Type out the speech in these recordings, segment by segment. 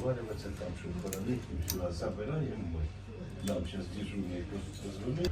там, щоб паралітів сюди забираємо ми. Нам зараз дежурний позвонив.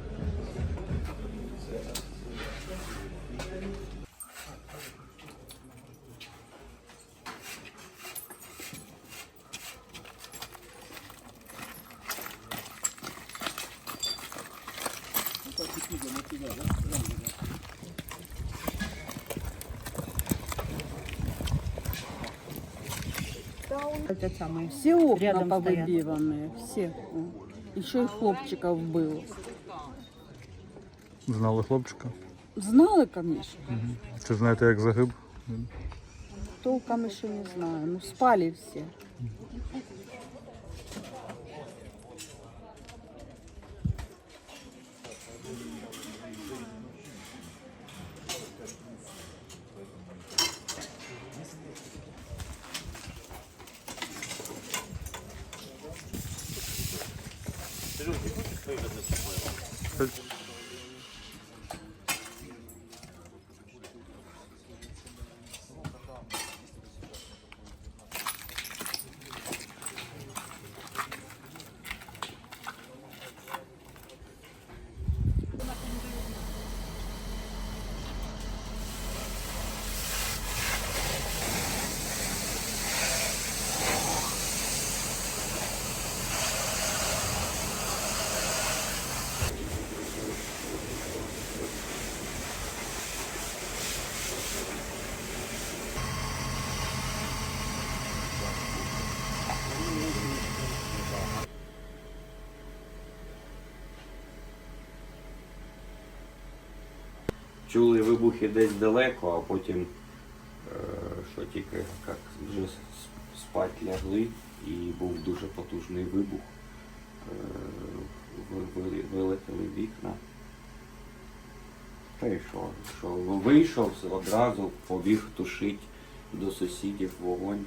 Это самое. Все окна Рядом повыбиванные, все. Еще и хлопчиков было. Знали хлопчика. Знали, конечно. Чи знаєте, як загиб? Толком еще не знаю. Ну, спали все. Чули вибухи десь далеко, а потім, е, що тільки як вже спать лягли і був дуже потужний вибух. Е, ви- ви- Вилетіли вікна. Та й що? що вийшов одразу, побіг тушити до сусідів вогонь,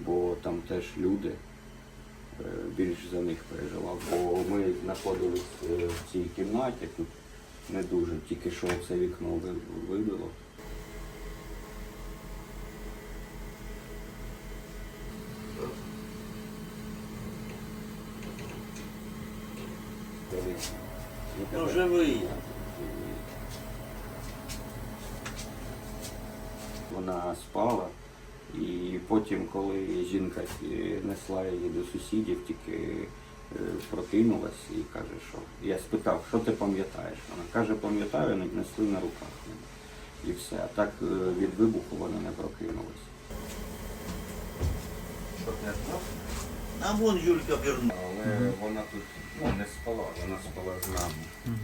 бо там теж люди. Е, Більш за них переживав, бо ми знаходились в цій кімнаті, тут не дуже, тільки що це вікно вибило. Ну, живий. Вона спала, і потім, коли жінка е, несла її до сусідів, тільки прокинулась і каже, що я спитав, що ти пам'ятаєш? Вона каже, пам'ятаю, не несли на руках мене. І все. А так е, від вибуху вона не прокинулась. А вон Юлька вернула. Але вона тут ну, не спала, вона спала з нами.